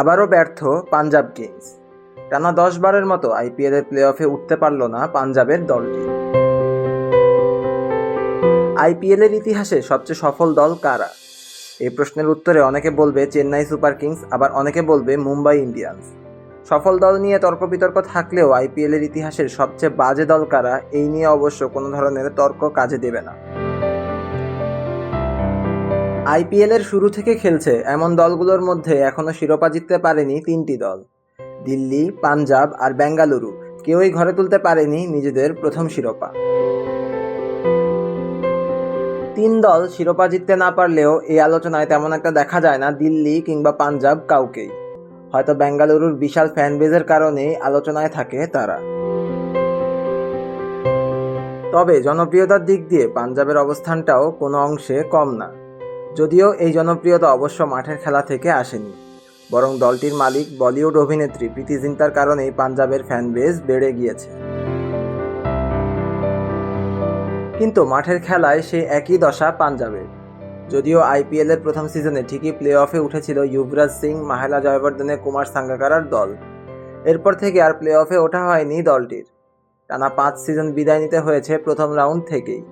আবারও ব্যর্থ পাঞ্জাব কিংস। টানা দশ বারের মতো আইপিএলের প্লে অফে উঠতে পারল না পাঞ্জাবের দলটি। আইপিএলের ইতিহাসে সবচেয়ে সফল দল কারা? এই প্রশ্নের উত্তরে অনেকে বলবে চেন্নাই সুপার কিংস, আবার অনেকে বলবে মুম্বাই ইন্ডিয়ান্স। সফল দল নিয়ে তর্ক বিতর্ক থাকলেও আইপিএলের ইতিহাসের সবচেয়ে বাজে দল কারা, এই নিয়ে অবশ্য কোনো ধরনের তর্ক কাজে দেবে না। আইপিএলের শুরু থেকে খেলছে এমন দলগুলোর মধ্যে এখনও শিরোপা জিততে পারেনি তিনটি দল। দিল্লি, পাঞ্জাব আর বেঙ্গালুরু। কেউই ঘরে তুলতে পারেনি নিজেদের প্রথম শিরোপা। তিন দল শিরোপা জিততে না পারলেও এই আলোচনায় তেমন একটা দেখা যায় না দিল্লি কিংবা পাঞ্জাব কাউকেই। হয়তো বেঙ্গালুরুর বিশাল ফ্যান বেজের কারণেই আলোচনায় থাকে তারা। তবে জনপ্রিয়তার দিক দিয়ে পাঞ্জাবের অবস্থানটাও কোনো অংশে কম না। যদিও এই জনপ্রিয়তা অবশ্য মাঠের খেলা থেকে আসেনি। বরং দলটির মালিক বলিউড অভিনেত্রী প্রীতি জিন্তার কারণেই পাঞ্জাবের ফ্যান বেজ বেড়ে গিয়েছে। কিন্তু মাঠের খেলায় সেই একই দশা পাঞ্জাবের। যদিও আইপিএলের প্রথম সিজনে ঠিকই প্লে অফে উঠেছিল যুবরাজ সিং, মাহেলা জয়বর্ধনে কুমার সাঙ্গাকারার দল। এরপর থেকে আর প্লে অফে ওঠা হয়নি দলটির। টানা পাঁচ সিজন বিদায় নিতে হয়েছে প্রথম রাউন্ড থেকেই।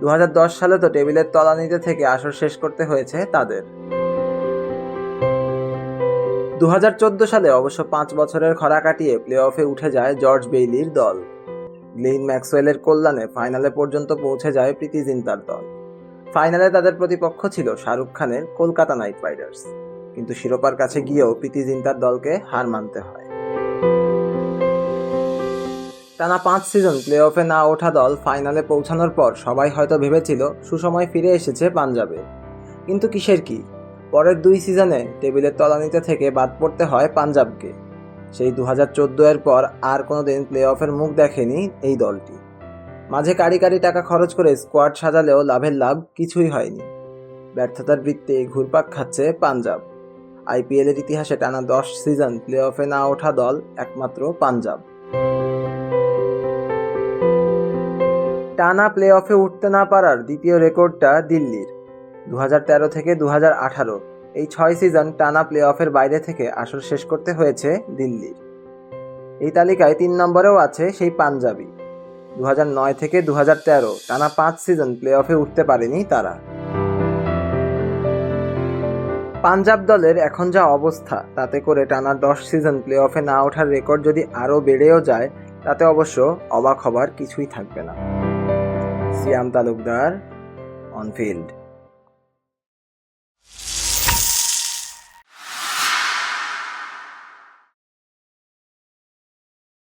দু হাজার দশ সালে তো টেবিলের তলানিতে থেকে আসর শেষ করতে হয়েছে তাদের। দু হাজার চোদ্দ সালে অবশ্য পাঁচ বছরের খরা কাটিয়ে প্লে অফে উঠে যায় জর্জ বেইলির দল। গ্লিন ম্যাক্সওয়েলের কল্যাণে ফাইনালে পর্যন্ত পৌঁছে যায় প্রীতি জিন্তার দল। ফাইনালে তাদের প্রতিপক্ষ ছিল শাহরুখ খানের কলকাতা নাইট রাইডার্স। কিন্তু শিরোপার কাছে গিয়েও প্রীতি জিন্তার দলকে হার মানতে হয়। টানা পাঁচ সিজন প্লে অফে না ওঠা দল ফাইনালে পৌঁছানোর পর সবাই হয়তো ভেবেছিল সুসময় ফিরে এসেছে পাঞ্জাবে। কিন্তু কিসের কি? পরের দুই সিজনে টেবিলের তলানিতে থেকে বাদ পড়তে হয় পাঞ্জাবকে। সেই দু হাজার এর পর আর কোনো দিন প্লে অফের মুখ দেখেনি এই দলটি। মাঝে কারি কারি টাকা খরচ করে স্কোয়াড সাজালেও লাভের লাভ কিছুই হয়নি। ব্যর্থতার বৃত্তে ঘুরপাক খাচ্ছে পাঞ্জাব। আইপিএলের ইতিহাসে টানা দশ সিজন প্লে অফে না ওঠা দল একমাত্র পাঞ্জাব। টানা প্লে অফে উঠতে না পারার দ্বিতীয় রেকর্ডটা দিল্লির। দু হাজার তেরো থেকে দু হাজার আঠারো, এই ছয় সিজন টানা প্লে অফের বাইরে থেকে আসর শেষ করতে হয়েছে দিল্লির। এই তালিকায় তিন নম্বরেও আছে সেই পাঞ্জাবি। দু হাজার নয় থেকে দু হাজার তেরো, টানা পাঁচ সিজন প্লে অফে উঠতে পারেনি তারা। পাঞ্জাব দলের এখন যা অবস্থা, তাতে করে টানা দশ সিজন প্লে অফে না ওঠার রেকর্ড যদি আরও বেড়েও যায়, তাতে অবশ্য অবাক হবার কিছুই থাকবে না। Shyam Talukdar on field